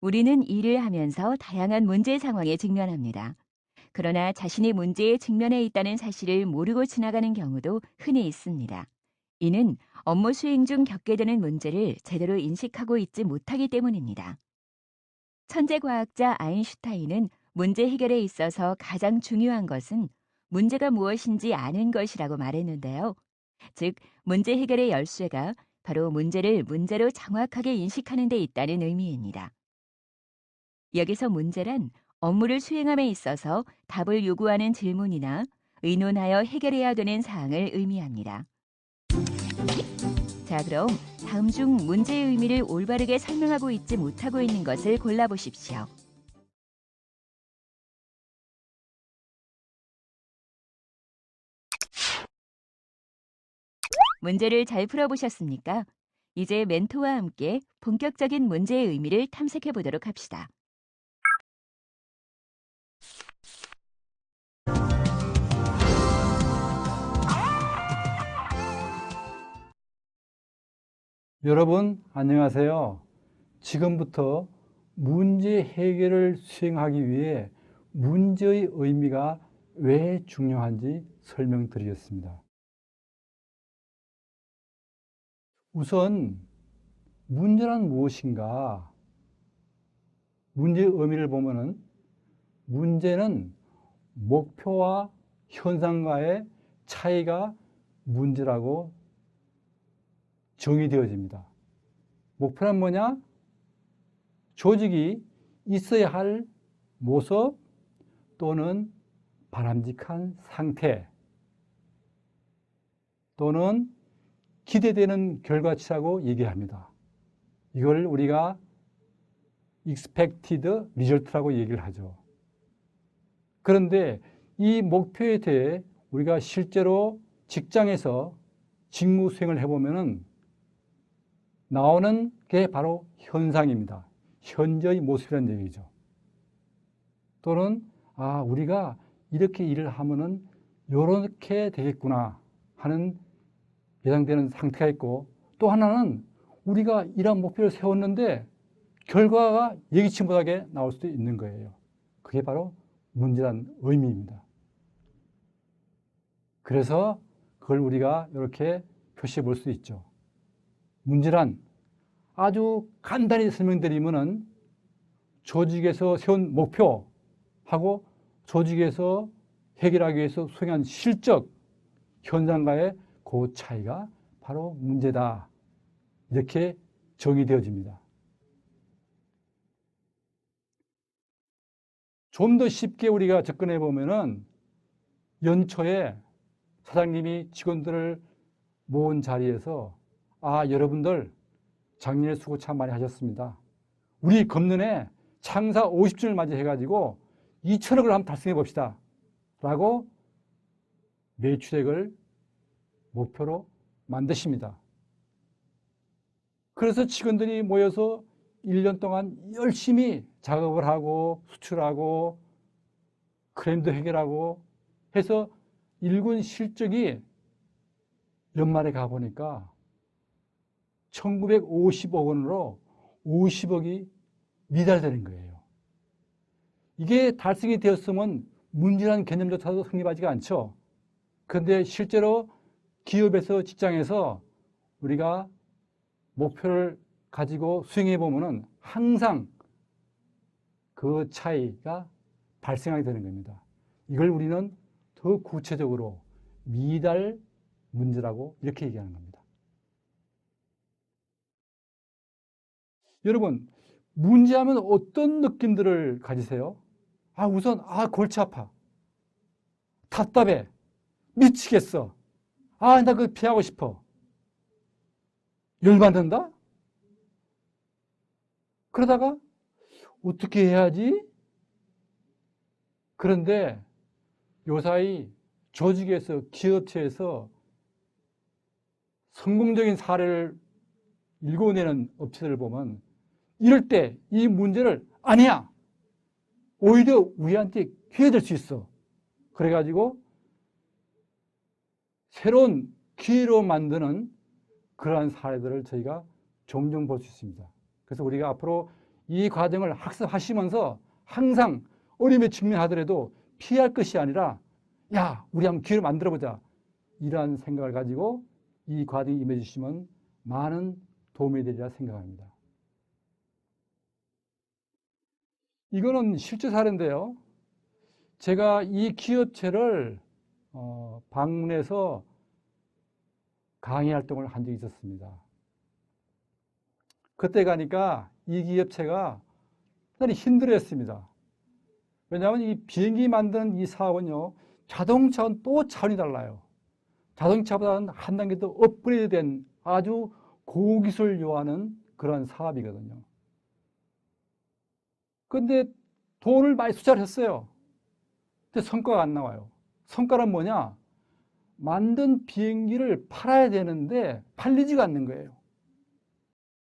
우리는 일을 하면서 다양한 문제 상황에 직면합니다. 그러나 자신이 문제에 직면해 있다는 사실을 모르고 지나가는 경우도 흔히 있습니다. 이는 업무 수행 중 겪게 되는 문제를 제대로 인식하고 있지 못하기 때문입니다. 천재 과학자 아인슈타인은 문제 해결에 있어서 가장 중요한 것은 문제가 무엇인지 아는 것이라고 말했는데요. 즉, 문제 해결의 열쇠가 바로 문제를 문제로 정확하게 인식하는 데 있다는 의미입니다. 여기서 문제란 업무를 수행함에 있어서 답을 요구하는 질문이나 의논하여 해결해야 되는 사항을 의미합니다. 자, 그럼 다음 중 문제의 의미를 올바르게 설명하고 있지 못하고 있는 것을 골라보십시오. 문제를 잘 풀어보셨습니까? 이제 멘토와 함께 본격적인 문제의 의미를 탐색해 보도록 합시다. 여러분 안녕하세요. 지금부터 문제 해결을 수행하기 위해 문제의 의미가 왜 중요한지 설명드리겠습니다. 우선 문제란 무엇인가? 문제의 의미를 보면은 문제는 목표와 현상과의 차이가 문제라고 정의되어집니다. 목표란 뭐냐? 조직이 있어야 할 모습 또는 바람직한 상태 또는 기대되는 결과치라고 얘기합니다. 이걸 우리가 expected result라고 얘기를 하죠. 그런데 이 목표에 대해 우리가 실제로 직장에서 직무 수행을 해보면은 나오는 게 바로 현상입니다. 현재의 모습이라는 얘기죠. 또는 아 우리가 이렇게 일을 하면은 이렇게 되겠구나 하는 예상되는 상태가 있고 또 하나는 우리가 이런 목표를 세웠는데 결과가 예기치 못하게 나올 수도 있는 거예요. 그게 바로 문제란 의미입니다. 그래서 그걸 우리가 이렇게 표시해 볼 수 있죠. 문제란 아주 간단히 설명드리면은 조직에서 세운 목표하고 조직에서 해결하기 위해서 수행한 실적 현상과의 그 차이가 바로 문제다. 이렇게 정의되어집니다. 좀 더 쉽게 우리가 접근해 보면은 연초에 사장님이 직원들을 모은 자리에서 아, 여러분들 작년에 수고 참 많이 하셨습니다. 우리 금년에 창사 50주년을 맞이해가지고 2천억을 한번 달성해 봅시다. 라고 매출액을 목표로 만드십니다. 그래서 직원들이 모여서 1년 동안 열심히 작업을 하고 수출하고 크레임도 해결하고 해서 일군 실적이 연말에 가보니까 1950억 원으로 50억이 미달되는 거예요. 이게 달성이 되었으면 문제라는 개념조차도 성립하지가 않죠. 그런데 실제로 기업에서 직장에서 우리가 목표를 가지고 수행해 보면은 항상 그 차이가 발생하게 되는 겁니다. 이걸 우리는 더 구체적으로 미달 문제라고 이렇게 얘기하는 겁니다. 여러분, 문제하면 어떤 느낌들을 가지세요? 아, 우선, 아, 골치 아파. 답답해. 미치겠어. 아, 나 그거 피하고 싶어. 열받는다? 그러다가, 어떻게 해야지? 그런데 요사이 조직에서, 기업체에서 성공적인 사례를 일궈내는 업체들을 보면 이럴 때 이 문제를 아니야. 오히려 우리한테 기회 될 수 있어. 그래가지고 새로운 기회로 만드는 그러한 사례들을 저희가 종종 볼 수 있습니다. 그래서 우리가 앞으로 이 과정을 학습하시면서 항상 어려움에 직면하더라도 피할 것이 아니라 야, 우리 한번 기회를 만들어 보자. 이러한 생각을 가지고 이 과정에 임해 주시면 많은 도움이 되리라 생각합니다. 이거는 실제 사례인데요. 제가 이 기업체를 어, 방문해서 강의 활동을 한 적이 있었습니다. 그때 가니까 이 기업체가 상당히 힘들어했습니다. 왜냐하면 이 비행기 만드는 이 사업은요, 자동차와는 또 차원이 달라요. 자동차보다는 한 단계 더 업그레이드 된 아주 고기술 요하는 그런 사업이거든요. 근데 돈을 많이 투자를 했어요. 근데 성과가 안 나와요. 성과는 뭐냐? 만든 비행기를 팔아야 되는데 팔리지가 않는 거예요.